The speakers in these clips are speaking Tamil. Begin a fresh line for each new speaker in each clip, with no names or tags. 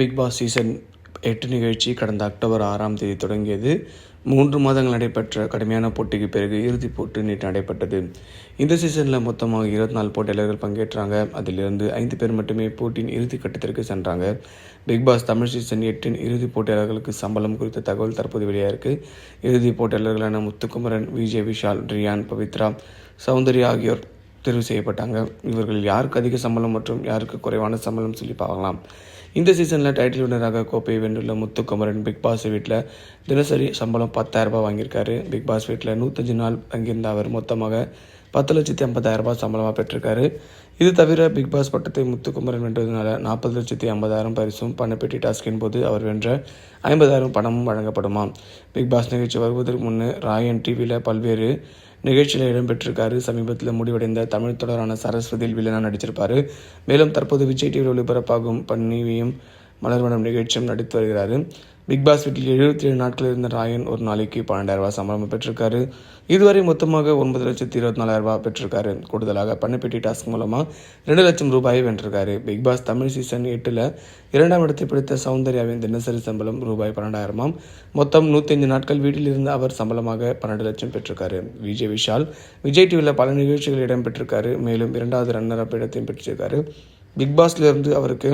பிக் பாஸ் சீசன் எட்டு நிகழ்ச்சி கடந்த அக்டோபர் ஆறாம் தேதி தொடங்கியது. மூன்று மாதங்கள் நடைபெற்ற கடுமையான போட்டிக்கு பிறகு இறுதிப் போட்டி நேற்று நடைபெற்றது. இந்த சீசனில் மொத்தமாக இருபத்தி நாலு போட்டியாளர்கள் பங்கேற்றாங்க. அதிலிருந்து ஐந்து பேர் மட்டுமே போட்டியின் இறுதி கட்டத்திற்கு சென்றாங்க. பிக் பாஸ் தமிழ் சீசன் எட்டின் இறுதிப் போட்டியாளர்களுக்கு சம்பளம் குறித்த தகவல் தற்போது வெளியாயிருக்கு இறுதிப் போட்டியாளர்களான முத்துக்குமரன் விஜய் விஷால் ரியான் பவித்ரா சௌந்தர்யா ஆகியோர் தெரிவு செய்யப்பட்டாங்க. இவர்கள் யாருக்கு அதிக சம்பளம் மற்றும் யாருக்கு குறைவான சம்பளம் சொல்லி பார்க்கலாம். இந்த சீசனில் டைட்டில் வினராக கோப்பையை வென்றுள்ள முத்துக்குமரன் பிக் பாஸ் வீட்டில் தினசரி சம்பளம் பத்தாயிரரூபா வாங்கியிருக்காரு. பிக் பாஸ் வீட்டில் நூற்றஞ்சு நாள் தங்கியிருந்த அவர் மொத்தமாக பத்து லட்சத்தி ஐம்பதாயிரம் ரூபாய் சம்பளமாக பெற்றிருக்காரு. இது தவிர பிக் பாஸ் பட்டத்தை முத்துக்குமரன் வென்றதுனால நாற்பது லட்சத்தி ஐம்பதாயிரம் பரிசும் பணப்பெட்டி டாஸ்கின் போது அவர் வென்ற ஐம்பதாயிரம் பணமும் வழங்கப்படுமா பிக் பாஸ் நிகழ்ச்சி வருவதற்கு முன்னே ராயன் டிவியில் பல்வேறு நிகழ்ச்சியில் இடம்பெற்றிருக்காரு. சமீபத்தில் முடிவடைந்த தமிழ் தொடரான சரஸ்வதியில் வில்லனாக நடிச்சிருப்பாரு மேலும் தற்போது விஜய் டிவியில் ஒளிபரப்பாகும் பன்னிவியும் மலர்வனம் நிகழ்ச்சியும் நடித்து வருகிறார். பிக் பாஸ் வீட்டில் எழுபத்தி ஏழு நாட்கள் இருந்த ராயன் ஒரு நாளைக்கு பன்னெண்டாயிரம் ரூபாய் சம்பளம் பெற்றிருக்காரு. இதுவரை மொத்தமாக ஒன்பது லட்சத்தி இருபத்தி நாலாயிரம் ரூபாய் பெற்றிருக்காரு. கூடுதலாக பணப்பெட்டி டாஸ்க் மூலமாக ரெண்டு லட்சம் ரூபாயை வென்றிருக்காரு. பிக் பாஸ் தமிழ் சீசன் எட்டில் இரண்டாம் இடத்தை பிடித்த சௌந்தர்யாவின் தினசரி சம்பளம் ரூபாய் பன்னெண்டாயிரமாம். மொத்தம் நூற்றி நாட்கள் வீட்டில் இருந்து அவர் சம்பளமாக பன்னெண்டு லட்சம் பெற்றிருக்காரு. விஜய் விஷால் விஜய் டிவியில் பல நிகழ்ச்சிகள் இடம்பெற்றிருக்காரு மேலும் இரண்டாவது ரன்னர் அப் இடத்தையும் பெற்றிருக்காரு. பிக் பாஸ்லேருந்து அவருக்கு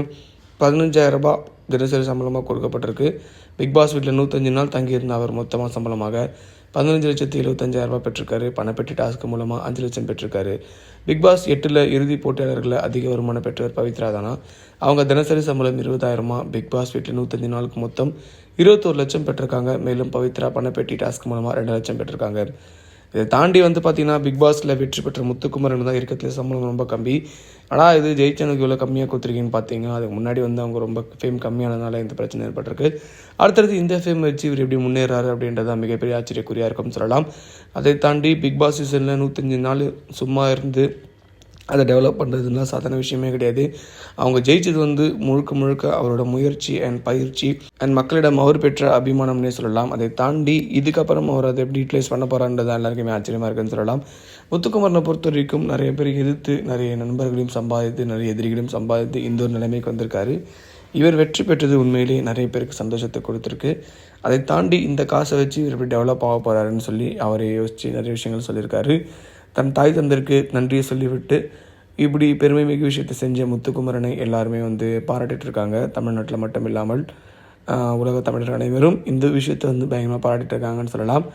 பதினஞ்சாயிரம் ரூபாய் தினசரி சம்பளமாக கொடுக்கப்பட்டிருக்கு. பிக் பாஸ் வீட்டில் நூற்றஞ்சு நாள் தங்கியிருந்த அவர் மொத்தமாக சம்பளமாக பதினஞ்சு லட்சத்தி எழுபத்தஞ்சாயிரம் ரூபாய் பெற்றிருக்காரு. பணப்பெட்டி டாஸ்க் மூலமாக அஞ்சு லட்சம் பெற்றிருக்காரு. பிக் பாஸ் எட்டில் இறுதி போட்டியாளர்களில் அதிக வருமானம் பெற்றவர் பவித்ரா தானா? அவங்க தினசரி சம்பளம் இருபதாயிரமா? பிக் பாஸ் வீட்டில் நூற்றஞ்சு நாளுக்கு மொத்தம் இருபத்தோரு லட்சம் பெற்றிருக்காங்க. மேலும் பவித்ரா பணப்பெட்டி டாஸ்க் மூலமாக ரெண்டு லட்சம் பெற்றிருக்காங்க. இதை தாண்டி வந்து பார்த்தீங்கன்னா பிக் பாஸில் வெற்றி பெற்ற முத்துக்குமரன் தான் இருக்கிறதுல சம்பளம் ரொம்ப கம்மி. ஆனால் இது ஜெயிச்சனுக்கு இவ்வளோ கம்மியாக கொடுத்துருக்கீங்கன்னு பார்த்தீங்கன்னா அதுக்கு முன்னாடி வந்து அவங்க ரொம்ப ஃபேம் கம்மியானதுனால இந்த பிரச்சனை ஏற்பட்டிருக்கு. அடுத்தது இந்த ஃபேம் வச்சு இவர் எப்படி முன்னேறாரு அப்படின்றத மிகப்பெரிய ஆச்சரியக்குறியாக இருக்கும்னு சொல்லலாம். அதை தாண்டி பிக் பாஸ் சீசனில் நூற்றஞ்சு நாள் சும்மா இருந்து அதை டெவலப் பண்ணுறதுலாம் சாதாரண விஷயமே கிடையாது. அவங்க ஜெயிச்சது வந்து முழுக்க முழுக்க அவரோட முயற்சி அண்ட் பயிற்சி அண்ட் மக்களிடம் அவர் பெற்ற அபிமானம்னே சொல்லலாம். அதை தாண்டி இதுக்கப்புறம் அவர் அதை எப்படி யூட்டிலைஸ் பண்ண போகிறான்றது எல்லாருக்குமே ஆச்சரியமாக இருக்குன்னு சொல்லலாம். முத்துக்குமரனை பொறுத்த வரைக்கும் நிறைய பேர் எதிர்த்து நிறைய நண்பர்களையும் சம்பாதித்து நிறைய எதிரிகளையும் சம்பாதித்து இந்த ஒரு நிலைமைக்கு வந்திருக்காரு. இவர் வெற்றி பெற்றது உண்மையிலேயே நிறைய பேருக்கு சந்தோஷத்தை கொடுத்துருக்கு. அதை தாண்டி இந்த காசை வச்சு இவர் இப்படி டெவலப் ஆக போகிறாருன்னு சொல்லி அவரை யோசித்து நிறைய விஷயங்கள் சொல்லியிருக்காரு. தன் தாய் தந்தருக்கு நன்றியை சொல்லிவிட்டு இப்படி பெருமை மிகு விஷயத்தை செஞ்ச முத்துக்குமரனை எல்லாருமே வந்து பாராட்டிட்டு இருக்காங்க. தமிழ்நாட்டில் மட்டும் இல்லாமல் உலக தமிழர் அனைவரும் இந்த விஷயத்தை வந்து பயங்கரமாக பாராட்டிட்டு இருக்காங்கன்னு சொல்லலாம்.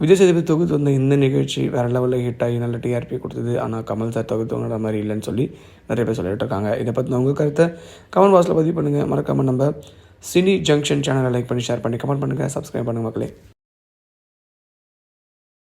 விஜய் சேதுபதி தொகுத்து வந்த இந்த நிகழ்ச்சி வேறு லெவலில் ஹிட் ஆகி நல்ல டிஆர்பி கொடுத்தது. ஆனால் கமல் சார் தொகுத்துங்கிற மாதிரி இல்லைன்னு சொல்லி நிறைய பேர் சொல்லிட்டு இருக்காங்க. இதை பற்றி உங்கள் கருத்தை கமெண்ட் பாக்ஸில் பதிவு பண்ணுங்கள் மறக்காமல் நம்ம சினி ஜங்ஷன் சேனலை லைக் பண்ணி ஷேர் பண்ணி கமெண்ட் பண்ணுங்கள் சப்ஸ்கிரைப் பண்ணுங்கள் மக்களே.